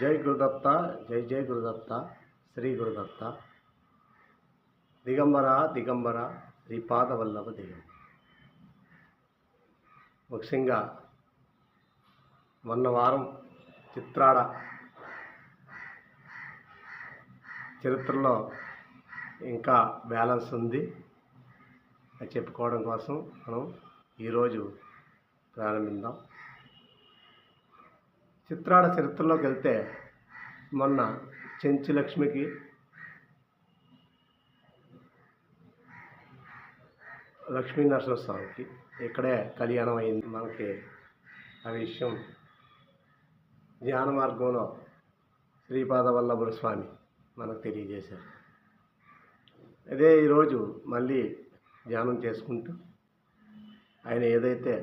జై గురుదత్త జై జై గురుదత్త శ్రీ గురుదత్త. దిగంబర దిగంబర శ్రీపాదవల్లభ దిగం. ముఖ్యంగా మొన్న వారం చిత్రాడ చరిత్రలో ఇంకా బ్యాలెన్స్ ఉంది అని చెప్పుకోవడం కోసం మనం ఈరోజు ప్రారంభిద్దాం. చిత్రాడ చరిత్రలోకి వెళ్తే మొన్న చెంచు లక్ష్మికి లక్ష్మీ నరసింహస్వామికి ఇక్కడే కళ్యాణం అయింది. మనకి ఆ విషయం ధ్యాన మార్గంలో శ్రీపాద వల్లభుడు స్వామి మనకు తెలియజేశారు. అదే ఈరోజు మళ్ళీ ధ్యానం చేసుకుంటూ ఆయన ఏదైతే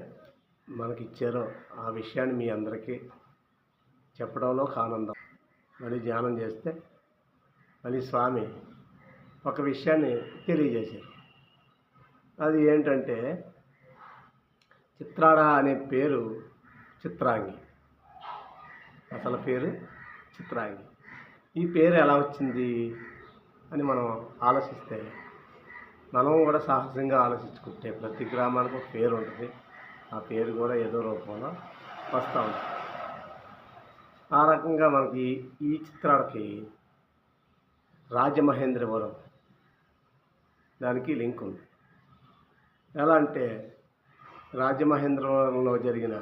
మనకి ఇచ్చారో ఆ విషయాన్ని మీ అందరికీ చెప్పడంలో ఒక ఆనందం మళ్ళీ ధ్యానం చేస్తే మళ్ళీ స్వామి ఒక విషయాన్ని తెలియజేశారు. అది ఏంటంటే చిత్రాడ అనే పేరు చిత్రాంగి. అసలు పేరు చిత్రాంగి. ఈ పేరు ఎలా వచ్చింది అని మనం ఆలోచిస్తే మనం కూడా సాహసంగా ఆలోచించుకుంటే ప్రతి గ్రామానికి ఒక పేరు ఉంటుంది. ఆ పేరు కూడా ఏదో రూపంలో వస్తూ ఉంటుంది. ఆ రకంగా మనకి ఈ చిత్రాలకి రాజమహేంద్రవరం దానికి లింక్ ఉంది. ఎలా అంటే రాజమహేంద్రవరంలో జరిగిన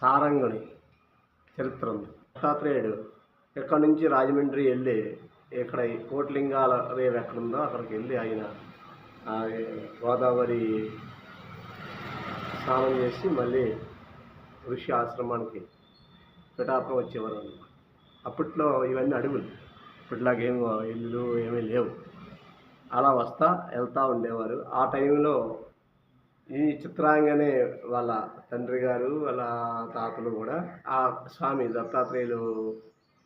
సారంగుని చరిత్ర ఉంది దత్తాత్రేయుడు ఇక్కడ నుంచి రాజమండ్రి వెళ్ళి ఇక్కడ ఈ కోట్లింగాల రేవు ఎక్కడుందో అక్కడికి వెళ్ళి ఆయన ఆ గోదావరి స్నానం చేసి మళ్ళీ ఋషి ఆశ్రమానికి పిఠాపురం వచ్చేవారు అప్పట్లో ఇవన్నీ అడవులు ఇప్పటిలాగేం ఇల్లు ఏమీ లేవు. అలా వస్తా వెళ్తూ ఉండేవారు. ఆ టైంలో ఈ చిత్రాంగనే వాళ్ళ తండ్రి గారు వాళ్ళ తాతలు కూడా ఆ స్వామి దత్తాత్రేయులు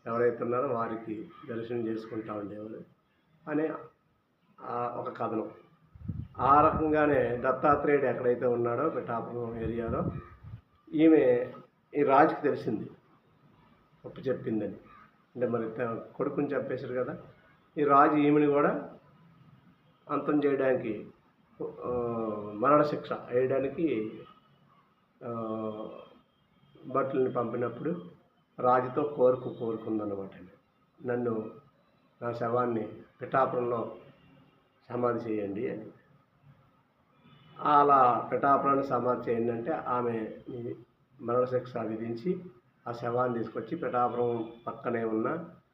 ఎవరైతే ఉన్నారో వారికి దర్శనం చేసుకుంటూ ఉండేవారు. అనే ఆ ఒక కథనం. ఆ రకంగానే దత్తాత్రేయుడు ఎక్కడైతే ఉన్నాడో పిఠాపురం ఏరియాలో ఈమె ఈ రాజుకి తెలిసింది. ఒప్పు చెప్పిందని. అంటే మరి కొడుకుని చెప్పేశారు కదా. ఈ రాజు ఈమెని కూడా అంతం చేయడానికి మరణశిక్ష వేయడానికి ఆ, పంపినప్పుడు రాజుతో కోరుకు కోరుకుందన్నమాట నన్ను నా శవాన్ని పిఠాపురంలో సమాధి చేయండి అని. అలా పిఠాపురాన్ని సమాధి చేయండి అంటే ఆమె మరణశిక్ష విధించి ఆ శవాన్ని తీసుకొచ్చి పిఠాపురం పక్కనే ఉన్న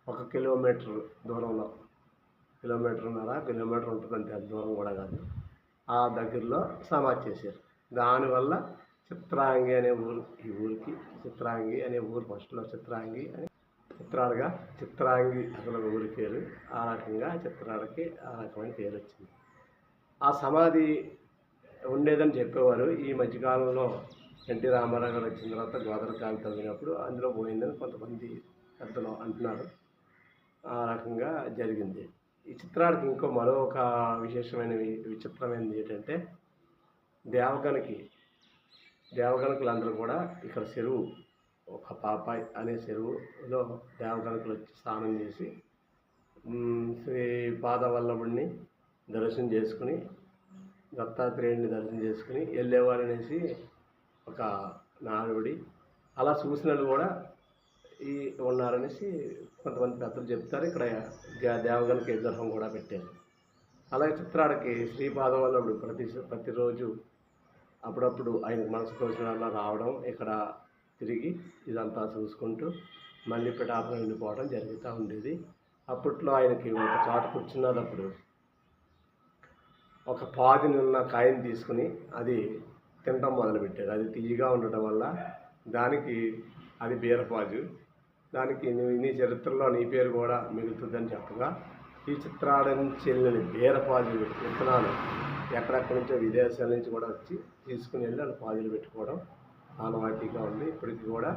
ఒక కిలోమీటర్ దూరంలో కిలోమీటర్న్నర కిలోమీటర్ ఉంటుంది అంత దూరం కూడా కాదు ఆ దగ్గరలో సమాధి చేశారు. దానివల్ల చిత్రాంగి అనే ఊరు ఈ ఊరికి చిత్రాంగి అనే ఊరు ఫస్ట్లో చిత్రాంగి అని చిత్రాడుగా చిత్రాంగి అసలు ఊరి పేరు ఆ రకంగా చిత్రాడికి ఆ రకమైన పేరు వచ్చింది. ఆ సమాధి ఉండేదని చెప్పేవారు ఈ మధ్యకాలంలో ఎన్టీ రామారావు గారు వచ్చిన తర్వాత గోదావరి కాంతి చదివినప్పుడు అందులో పోయిందని కొంతమంది పెద్దలు అంటున్నారు. ఆ రకంగా జరిగింది. ఈ చిత్రానికి ఇంకో మరో ఒక విశేషమైన విచిత్రమైనది ఏంటంటే దేవగణకి దేవగణకులందరూ కూడా ఇక్కడ చెరువు ఒక పాపాయ్ అనే చెరువులో దేవగణకులు వచ్చి స్నానం చేసి శ్రీ పాదవల్లభుడిని దర్శనం చేసుకుని దత్తాత్రేయుడిని దర్శనం చేసుకుని వెళ్ళేవారు అనేసి ఒక నానుడి అలా చూసిన కూడా ఈ ఉన్నారనేసి కొంతమంది పెద్దలు చెప్తారు. ఇక్కడ దే- దేవగణకి విగ్రహం కూడా పెట్టారు. అలాగే చిత్రాడకి శ్రీపాదవల్లభుడు ప్రతి ప్రతిరోజు అప్పుడప్పుడు ఆయనకు మనసు తోచినలా రావడం ఇక్కడ తిరిగి ఇదంతా చూసుకుంటూ మళ్ళీ పిఠాపురం వెళ్ళిపోవడం జరుగుతూ ఉండేది. అప్పట్లో ఆయనకి ఒక చోట కూర్చున్నప్పుడు ఒక పాదిని ఉన్న కాయని తీసుకుని అది తినడం మొదలుపెట్టాడు. అది తీయగా ఉండటం వల్ల దానికి అది బీరపాజు. దానికి నీ నీ చరిత్రలో నీ పేరు కూడా మిగులుతుందని చెప్పగా ఈ చిత్రాల నుంచి బీరపాజు విత్తనాలు ఎక్కడెక్కడి నుంచో విదేశాల నుంచి కూడా వచ్చి తీసుకుని వెళ్ళి వాళ్ళు పాదులు పెట్టుకోవడం ఆనవాయితీగా ఉంది. ఇప్పటికి కూడా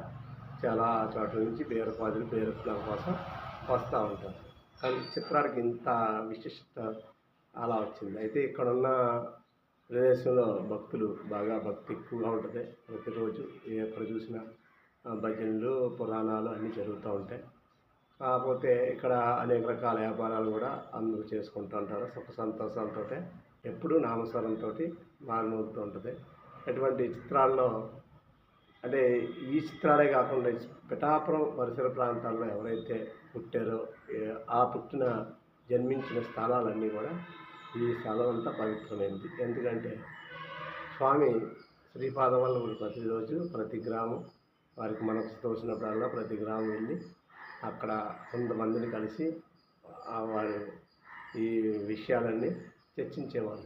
చాలా చోట్ల నుంచి బీరపాదులు బీరత్నాల కోసం వస్తూ ఉంటారు కానీ చిత్రానికి ఇంత విశిష్టత అలా వచ్చింది. అయితే ఇక్కడున్న ప్రదేశంలో భక్తులు బాగా భక్తి ఎక్కువగా ఉంటుంది. ప్రతిరోజు ఏ ఎక్కడ చూసినా భజనలు పురాణాలు అన్నీ జరుగుతూ ఉంటాయి. కాకపోతే ఇక్కడ అనేక రకాల వ్యాపారాలు కూడా అందరూ చేసుకుంటూ ఉంటారు. సుఖ సంతోషాలతో ఎప్పుడూ నామస్వరంతో మారుమోగుతూ ఉంటుంది. అటువంటి చిత్రాల్లో అంటే ఈ చిత్రాలే కాకుండా పిఠాపురం పరిసర ప్రాంతాల్లో ఎవరైతే పుట్టారో ఆ పుట్టిన జన్మించిన స్థలాలన్నీ కూడా ఈ స్థలం అంతా పవిత్రమైంది. ఎందుకంటే స్వామి శ్రీపాదం వల్ల ప్రతిరోజు ప్రతి గ్రామం వారికి మనకు తోచినప్పుడల్లా ప్రతి గ్రామం వెళ్ళి అక్కడ కొంతమందిని కలిసి వారు ఈ విషయాలన్నీ చర్చించేవారు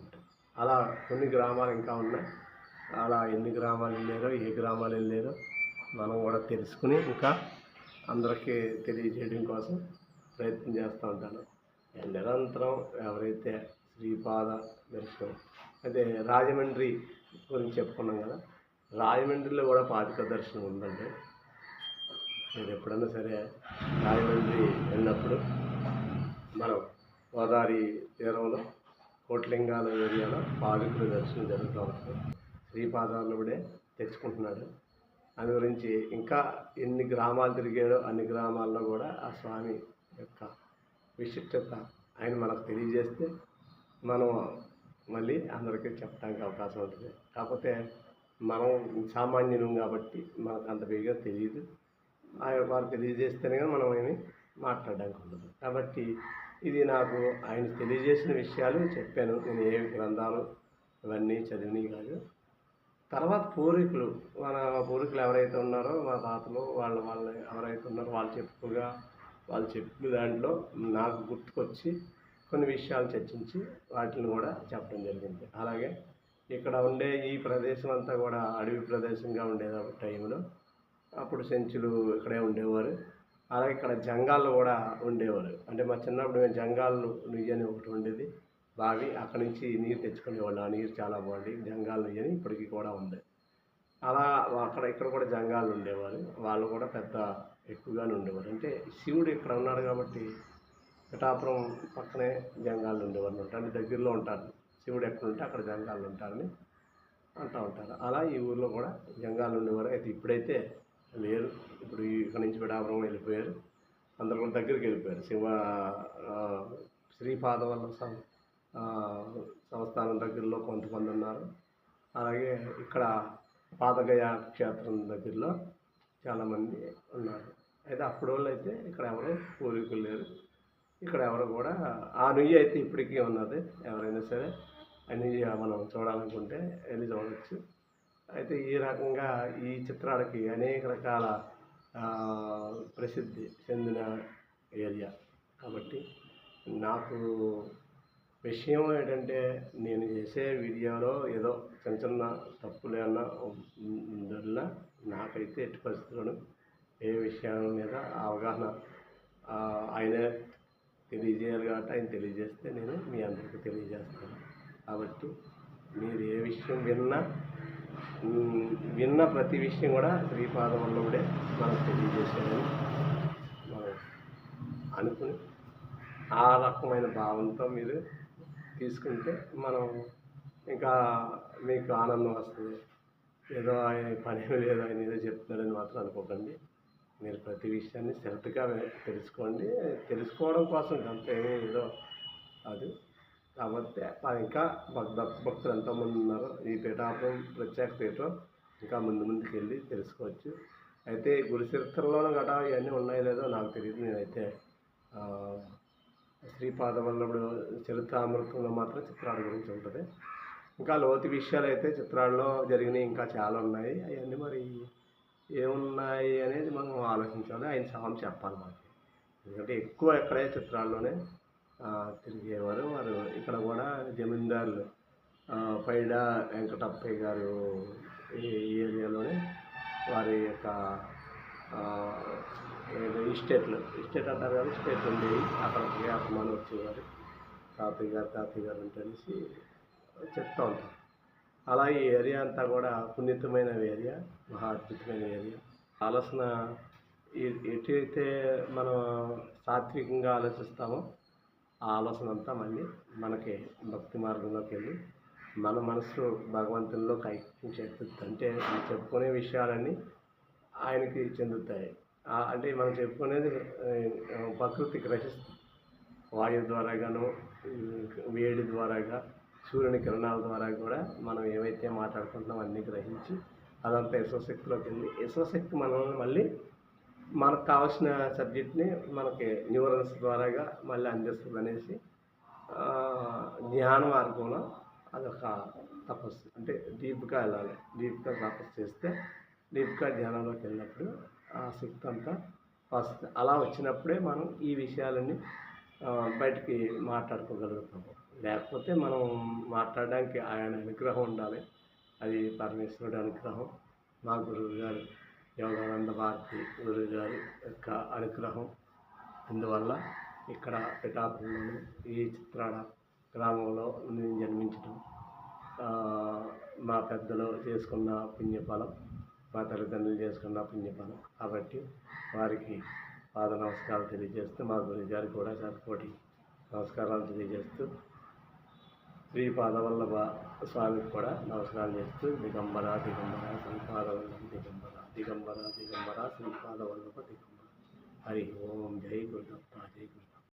అలా కొన్ని గ్రామాలు ఇంకా ఉన్నాయి. అలా ఎన్ని గ్రామాలు వెళ్ళారో ఏ గ్రామాలు వెళ్ళారో మనం కూడా తెలుసుకుని ఇంకా అందరికీ తెలియజేయడం కోసం ప్రయత్నం చేస్తూ ఉంటాను. నిరంతరం ఎవరైతే శ్రీపాద దర్శనం అయితే రాజమండ్రి గురించి చెప్పుకున్నాం కదా రాజమండ్రిలో కూడా పాతిక దర్శనం ఉందండి. మీరు ఎప్పుడన్నా సరే రాజమండ్రి వెళ్ళినప్పుడు మనం గోదావరి తీరంలో కోట్లింగాల ఏరియాలో పాదుకుల దర్శనం జరుగుతూ ఉంటుంది. శ్రీపాదాలనుడే తెచ్చుకుంటున్నాడు. దాని గురించి ఇంకా ఎన్ని గ్రామాలు తిరిగాడో అన్ని గ్రామాల్లో కూడా ఆ స్వామి యొక్క విశిష్టత ఆయన మనకు తెలియజేస్తే మనం మళ్ళీ అందరికీ చెప్పడానికి అవకాశం ఉంటుంది. కాకపోతే మనం సామాన్యులం కాబట్టి మనకు అంత బేగా తెలియదు వారు తెలియజేస్తేనే కానీ మనం ఏమి మాట్లాడడానికి ఉండదు. కాబట్టి ఇది నాకు ఆయన తెలియజేసిన విషయాలు చెప్పాను. నేను ఏ గ్రంథాలు ఇవన్నీ చదివినవి కాదు. తర్వాత పూర్వీకులు మన పూర్వీకులు ఎవరైతే ఉన్నారో మా తాతలు వాళ్ళ వాళ్ళు ఎవరైతే ఉన్నారో వాళ్ళు చెప్పుగా వాళ్ళు చెప్పిన దాంట్లో నాకు గుర్తుకొచ్చి కొన్ని విషయాలు చర్చించి వాటిని కూడా చెప్పడం జరిగింది. అలాగే ఇక్కడ ఉండే ఈ ప్రదేశం అంతా కూడా అడవి ప్రదేశంగా ఉండేది ఆ టైంలో అప్పుడు సెంచులు ఇక్కడే ఉండేవారు. అలాగే ఇక్కడ జంగాళ్ళు కూడా ఉండేవారు. అంటే మా చిన్నప్పుడు మేము జంగాలు నుయ్యి అని ఒకటి ఉండేది. బావి అక్కడి నుంచి నీరు తెచ్చుకునేవాళ్ళు. ఆ నీరు చాలా బాగుంది. జంగాలు నుయ్యి అని ఇప్పటికీ కూడా ఉంది. అలా అక్కడ ఇక్కడ కూడా జంగాలు ఉండేవారు. వాళ్ళు కూడా పెద్ద ఎక్కువగానే ఉండేవారు. అంటే శివుడు ఇక్కడ ఉన్నాడు కాబట్టి పిఠాపురం పక్కనే జంగాలు ఉండేవారు అనమాట. అంటే దగ్గరలో ఉంటారు. శివుడు ఎక్కడ ఉంటే అక్కడ జంగాలు ఉంటారని అంటూ ఉంటారు. అలా ఈ ఊర్లో కూడా జంగాలు ఉండేవారు. అయితే ఇప్పుడైతే లేరు. ఇప్పుడు ఇక్కడ నుంచి పిఠాపురం వెళ్ళిపోయారు. అందరూ కూడా దగ్గరికి వెళ్ళిపోయారు. శివ శ్రీపాదవల్ల సంస్థానం దగ్గరలో కొంతమంది ఉన్నారు. అలాగే ఇక్కడ పాదగయ క్షేత్రం దగ్గరలో చాలామంది ఉన్నారు. అయితే అప్పుడు వాళ్ళు అయితే ఇక్కడ ఎవరు పూర్వీకులు లేరు. ఇక్కడ ఎవరు కూడా ఆ నుయ్యి అయితే ఇప్పటికీ ఉన్నది ఎవరైనా సరే. ఆ మనం చూడాలనుకుంటే వెళ్ళి చూడవచ్చు అయితే ఈ రకంగా ఈ చిత్రాలకి అనేక రకాల ప్రసిద్ధి చెందిన ఏరియా. కాబట్టి నాకు విషయం ఏంటంటే నేను చేసే వీడియోలో ఏదో చిన్న చిన్న తప్పులేమన్నా నాకైతే ఎట్టి పరిస్థితుల్లోనూ ఏ విషయాల మీద అవగాహన ఆయన తెలియజేయాలి కాబట్టి ఆయన తెలియజేస్తే నేను మీ అందరికీ తెలియజేస్తాను. కాబట్టి మీరు ఏ విషయం విన్నా విన్న ప్రతి విషయం కూడా శ్రీపాదం మనకు తెలియజేశాడని మనం అనుకుని ఆ రకమైన భావంతో మీరు తీసుకుంటే మనం ఇంకా మీకు ఆనందం వస్తుంది. ఏదో ఆయన పని లేదో ఆయన ఏదో చెప్తున్నాడని మాత్రం అనుకోకండి. మీరు ప్రతి విషయాన్ని శ్రద్ధగా తెలుసుకోండి. తెలుసుకోవడం కోసం అంత ఏమీ ఏదో అది. కాబట్టి అది ఇంకా భక్ భక్తులు ఎంతోమంది ఉన్నారు ఈ పీఠాపురం ప్రత్యేక పీఠం ఇంకా ముందు ముందుకు వెళ్ళి తెలుసుకోవచ్చు. అయితే గురుచరిత్రలోనూ చరిత్రలోనూ ఇవన్నీ ఉన్నాయో లేదో నాకు తెలియదు నేనైతే శ్రీపాదవల్లభుడు చరిత్రామృతంలో మాత్రం చిత్రాల గురించి ఉంటుంది. ఇంకా లోతు విషయాలు అయితే చిత్రాల్లో జరిగినవి ఇంకా చాలా ఉన్నాయి. అవన్నీ మరి ఏమున్నాయి అనేది మనం ఆలోచించాలి. ఆయన సహం చెప్పాలి మనకి. ఎందుకంటే ఎక్కువ ఎక్కడే చిత్రాల్లోనే తిరిగేవారు. వారు ఇక్కడ కూడా జమీందారులు పైడ వెంకటప్పయ్య గారు ఈ ఏరియాలోనే వారి యొక్క ఇస్టేట్లు. ఇస్టేట్ అంటారు కానీ ఇస్టేట్ ఉండేవి అక్కడికి అభిమానం వచ్చేవారు. తాతయ్య గారు తాతయ్య గారు అంటే అనేసి చెప్తూ ఉంటారు. అలా ఈ ఏరియా అంతా కూడా పుణ్యతమైన ఏరియా మహా అద్భుతమైన ఏరియా. ఆలోచన ఎటైతే మనం సాత్వికంగా ఆలోచిస్తామో ఆ ఆలోచన అంతా మళ్ళీ మనకి భక్తి మార్గంలోకి వెళ్ళి మన మనసు భగవంతునిలోకి ఐక్యం చేస్తుంది. అంటే చెప్పుకునే విషయాలన్నీ ఆయనకి చెందుతాయి. అంటే మనం చెప్పుకునేది ప్రకృతికి ప్రకృతి గ్రహిస్తుంది వాయువు ద్వారాగాను వేడి ద్వారాగా సూర్యుని కిరణాల ద్వారా కూడా మనం ఏవైతే మాట్లాడుకుంటున్నాం అన్నీ గ్రహించి అదంతా యశోశక్తిలోకి వెళ్ళి యశోశక్తి మనల్ని మళ్ళీ మనకు కావాల్సిన సబ్జెక్ట్ని మనకి న్యూరన్స్ ద్వారాగా మళ్ళీ అందిస్తుంది అనేసి జ్ఞాన మార్గంలో అదొక తపస్సు. అంటే డీప్గా వెళ్ళాలి. డీప్గా తపస్సు చేస్తే డీప్గా ధ్యానంలోకి వెళ్ళినప్పుడు ఆ శక్తి అంతా వస్తుంది. అలా వచ్చినప్పుడే మనం ఈ విషయాలన్నీ బయటికి మాట్లాడుకోగలుగుతాము. లేకపోతే మనం మాట్లాడడానికి ఆయన అనుగ్రహం ఉండాలి. అది పరమేశ్వరుడి అనుగ్రహం మా గురువు గారు యోగానంద భారతి గురువు గారి యొక్క అనుగ్రహం. అందువల్ల ఇక్కడ పిఠాపురంలోని ఈ చిత్రాడ గ్రామంలో నేను జన్మించడం మా పెద్దలు చేసుకున్న పుణ్యఫలం మా తల్లిదండ్రులు చేసుకున్న పుణ్యఫలం. కాబట్టి వారికి పాద నమస్కారాలు తెలియజేస్తూ మా గురువు గారికి కూడా సరిపోటీ నమస్కారాలు తెలియజేస్తూ శ్రీ పాదవల్లభ స్వామికి కూడా నమస్కారం చేస్తూ దిగంబర దిగంబర శ్రీపాదవల్లభ దిగంబర దిగంబర దిగంబర శ్రీపాదవల్లభ దిగంబర. హరి ఓం జై గురుదత్త జై గురు